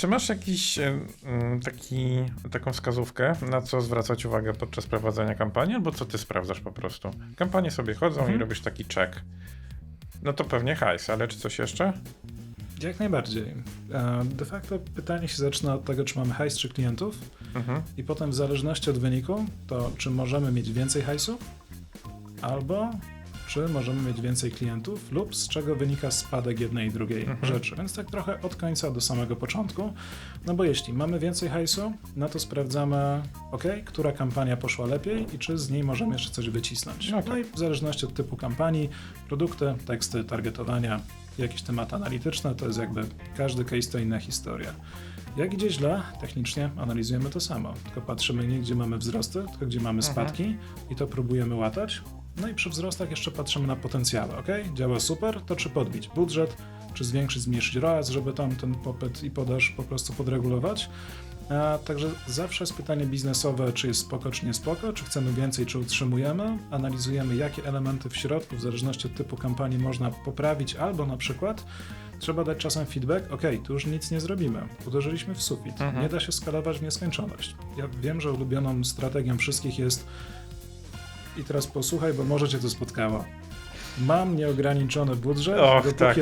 czy masz jakiś mm, taki, taką wskazówkę, na co zwracać uwagę podczas prowadzenia kampanii, albo co ty sprawdzasz po prostu? Kampanie sobie chodzą Mhm. i robisz taki check. No to pewnie hajs, ale czy coś jeszcze? Jak najbardziej. E, De facto pytanie się zaczyna od tego, czy mamy hajs czy klientów Mhm. i potem w zależności od wyniku, to czy możemy mieć więcej hajsu albo czy możemy mieć więcej klientów lub z czego wynika spadek jednej i drugiej Mhm. rzeczy. Więc tak trochę od końca do samego początku. No bo jeśli mamy więcej hajsu, no to sprawdzamy, ok, która kampania poszła lepiej i czy z niej możemy jeszcze coś wycisnąć. No tak. No i w zależności od typu kampanii, produkty, teksty, targetowania, jakieś tematy analityczne, to jest jakby każdy case to inna historia. Jak idzie źle, technicznie analizujemy to samo, tylko patrzymy nie gdzie mamy wzrosty, tylko gdzie mamy Mhm. spadki i to próbujemy łatać. No i przy wzrostach jeszcze patrzymy na potencjały, ok? Działa super, to czy podbić budżet, czy zwiększyć, zmniejszyć ROAS, żeby tam ten popyt i podaż po prostu podregulować. A, także zawsze jest pytanie biznesowe, czy jest spoko, czy nie spoko, czy chcemy więcej, czy utrzymujemy. Analizujemy, jakie elementy w środku, w zależności od typu kampanii, można poprawić, albo na przykład trzeba dać czasem feedback, ok, tu już nic nie zrobimy, uderzyliśmy w sufit, Mhm. nie da się skalować w nieskończoność. Ja wiem, że ulubioną strategią wszystkich jest i teraz posłuchaj, bo może cię to spotkało. Mam nieograniczony budżet, Och, dopóki tak.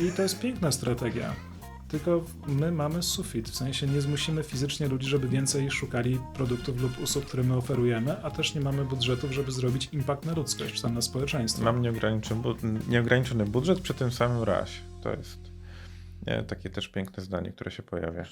i to jest piękna strategia. Tylko my mamy sufit, w sensie nie zmusimy fizycznie ludzi, żeby więcej szukali produktów lub usług, które my oferujemy, a też nie mamy budżetów, żeby zrobić impact na ludzkość, czy tam na społeczeństwo. Mam nieograniczony, bu- nieograniczony budżet przy tym samym razie. To jest takie też piękne zdanie, które się pojawia.